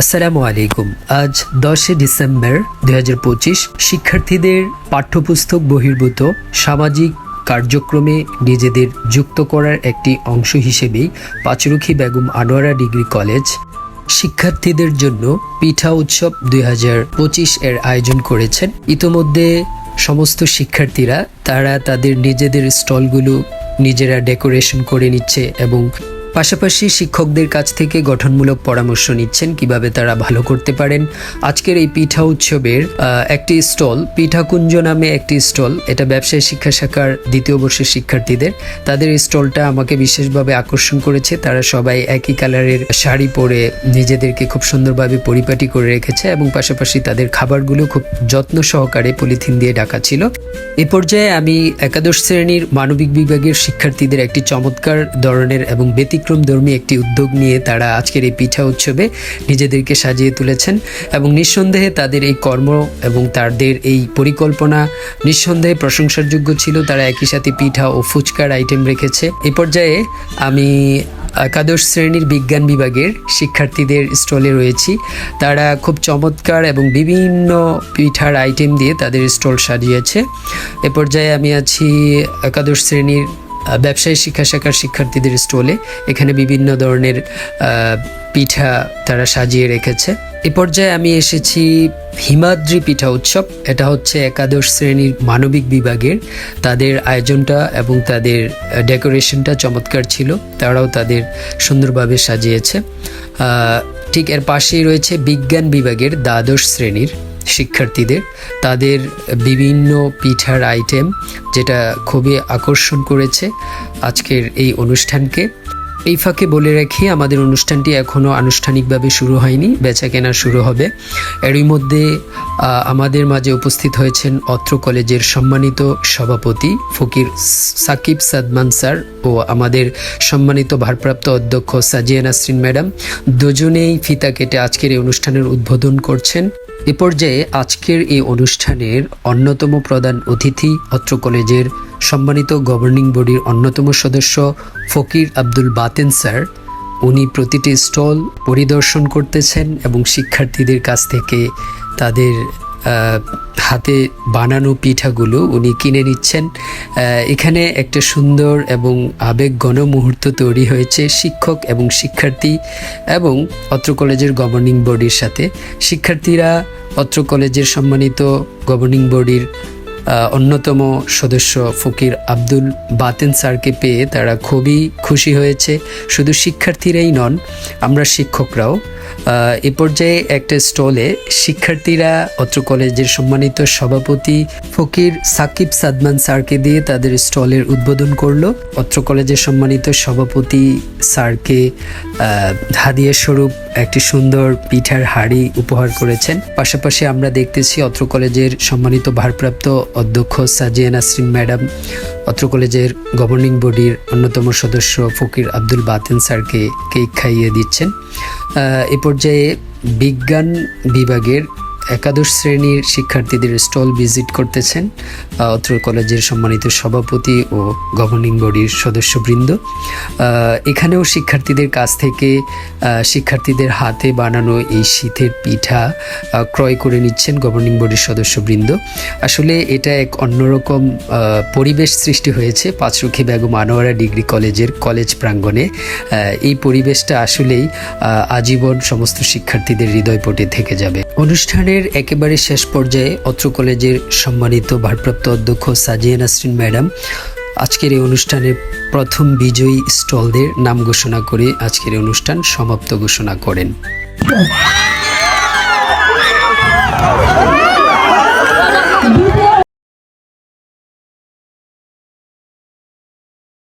আসসালামু আলাইকুম। আজ দশই ডিসেম্বর দুই হাজার পঁচিশ, শিক্ষার্থীদের পাঠ্যপুস্তক বহির্ভূত সামাজিক কার্যক্রমে নিজেদের যুক্ত করার একটি অংশ হিসেবেই পাঁচরুখী বেগম আনোয়ারা ডিগ্রি কলেজ শিক্ষার্থীদের জন্য পিঠা উৎসব দুই হাজার পঁচিশ এর আয়োজন করেছেন। ইতোমধ্যে সমস্ত শিক্ষার্থীরা, তারা তাদের নিজেদের স্টলগুলো নিজেরা ডেকোরেশন করে নিচ্ছে এবং পাশাপাশি শিক্ষকদের কাছ থেকে গঠনমূলক পরামর্শ নিচ্ছেন কীভাবে তারা ভালো করতে পারেন। আজকের এই পিঠা উৎসবের একটি স্টল, পিঠাকুঞ্জ নামে একটি স্টল, এটা ব্যবসায় শিক্ষা শাখার দ্বিতীয় বর্ষের শিক্ষার্থীদের। তাদের স্টলটা আমাকে বিশেষভাবে আকর্ষণ করেছে। তারা সবাই একই কালারের শাড়ি পরে নিজেদেরকে খুব সুন্দরভাবে পরিপাটি করে রেখেছে এবং পাশাপাশি তাদের খাবারগুলো খুব যত্ন সহকারে পলিথিন দিয়ে ঢাকা ছিল। এ পর্যায়ে আমি একাদশ শ্রেণির মানবিক বিভাগের শিক্ষার্থীদের একটি চমৎকার ধরনের এবং ব্যতিক্রম ধর্মী একটি উদ্যোগ নিয়ে তারা আজকের এই পিঠা উৎসবে নিজেদেরকে সাজিয়ে তুলেছেন এবং নিঃসন্দেহে তাদের এই কর্ম এবং তাদের এই পরিকল্পনা নিঃসন্দেহে প্রশংসার যোগ্য ছিল। তারা একই সাথে পিঠা ও ফুচকার আইটেম রেখেছে। এ পর্যায়ে আমি একাদশ শ্রেণির বিজ্ঞান বিভাগের শিক্ষার্থীদের স্টলে রয়েছি। তারা খুব চমৎকার এবং বিভিন্ন পিঠার আইটেম দিয়ে তাদের স্টল সাজিয়েছে। এ পর্যায়ে আমি আছি একাদশ শ্রেণির ব্যবসায়ী শিক্ষা শাখার শিক্ষার্থীদের স্টলে এখানে বিভিন্ন ধরনের পিঠা তারা সাজিয়ে রেখেছে। এ পর্যায়ে আমি এসেছি হিমাদ্রি পিঠা উৎসব। এটা হচ্ছে একাদশ শ্রেণির মানবিক বিভাগের। তাদের আয়োজনটা এবং তাদের ডেকোরেশনটা চমৎকার ছিল। তারাও তাদের সুন্দরভাবে সাজিয়েছে। ঠিক এর পাশেই রয়েছে বিজ্ঞান বিভাগের দ্বাদশ শ্রেণির। শিক্ষার্থীদের তাদের বিভিন্ন পিঠার আইটেম যেটা খুবই আকর্ষণ করেছে আজকের এই অনুষ্ঠানকে। এই ফাঁকে বলে রাখি, আমাদের অনুষ্ঠানটি এখনও আনুষ্ঠানিকভাবে শুরু হয়নি বেচা কেনা শুরু হবে। এরই মধ্যে আমাদের মাঝে উপস্থিত হয়েছেন অত্র কলেজের সম্মানিত সভাপতি ফকির সাকিব সাদমান স্যার ও আমাদের সম্মানিত ভারপ্রাপ্ত অধ্যক্ষ সাজিয়া নাসরিন ম্যাডাম। দুজনেই ফিতা কেটে আজকের এই অনুষ্ঠানের উদ্বোধন করছেন। এ পর্যায়ে আজকের এই অনুষ্ঠানের অন্যতম প্রধান অতিথি অত্র কলেজের সম্মানিত গভর্নিং বডির অন্যতম সদস্য ফকির আব্দুল বাতেন স্যার। উনি প্রতিটি স্টল পরিদর্শন করতেছেন এবং শিক্ষার্থীদের কাছ থেকে তাদের হাতে বানানো পিঠাগুলো উনি কিনে নিচ্ছেন। এখানে একটা সুন্দর এবং আবেগ মুহূর্ত তৈরি হয়েছে শিক্ষক এবং শিক্ষার্থী এবং অত্র কলেজের গভর্নিং বডির সাথে। শিক্ষার্থীরা অত্র কলেজের সম্মানিত গভর্নিং বডির অন্যতম সদস্য ফকির আব্দুল বাতেন স্যারকে পেয়ে তারা খুবই খুশি হয়েছে। শুধু শিক্ষার্থীরাই নন, আমরা শিক্ষকরাও। এ পর্যায়ে একটা স্টলে শিক্ষার্থীরা, অত্র কলেজের সম্মানিত সভাপতি ফকির সাকিব সাদমান স্যারকে দিয়ে তাদের স্টলের উদ্বোধন করল। অত্র কলেজের সম্মানিত সভাপতি স্যারকে হাদিয়া স্বরূপ একটি সুন্দর পিঠার হাড়ি উপহার করেছেন। পাশাপাশি আমরা দেখতেছি অত্র কলেজের সম্মানিত ভারপ্রাপ্ত অধ্যক্ষ সাজিয়া নাসরিন ম্যাডাম, অত্র কলেজের গভর্নিং বডির অন্যতম সদস্য ফকির আব্দুল বাতেন স্যারকে কেক খাইয়ে দিচ্ছেন। এ পর্যায়ে বিজ্ঞান বিভাগের একাদশ শ্রেণির শিক্ষার্থীদের স্টল ভিজিট করতেছেন অত্র কলেজের সম্মানিত সভাপতি ও গভর্নিং বডির সদস্যবৃন্দ। এখানেও শিক্ষার্থীদের কাছ থেকে শিক্ষার্থীদের হাতে বানানো এই শীতের পিঠা ক্রয় করে নিচ্ছেন গভর্নিং বডির সদস্যবৃন্দ। আসলে এটা এক অন্যরকম পরিবেশ সৃষ্টি হয়েছে পাঁচরুখী বেগম আনোয়ারা ডিগ্রি কলেজের কলেজ প্রাঙ্গণে। এই পরিবেশটা আসলেই আজীবন সমস্ত শিক্ষার্থীদের হৃদয়পটে থেকে যাবে। অনুষ্ঠানের একেবারে শেষ পর্যায়ে অত্র কলেজের সম্মানিত ভারপ্রাপ্ত অধ্যক্ষ সাজিয়া নাসরিন ম্যাডাম আজকের এই অনুষ্ঠানের প্রথম বিজয়ী স্টলদের নাম ঘোষণা করে আজকের অনুষ্ঠান সমাপ্ত ঘোষণা করেন।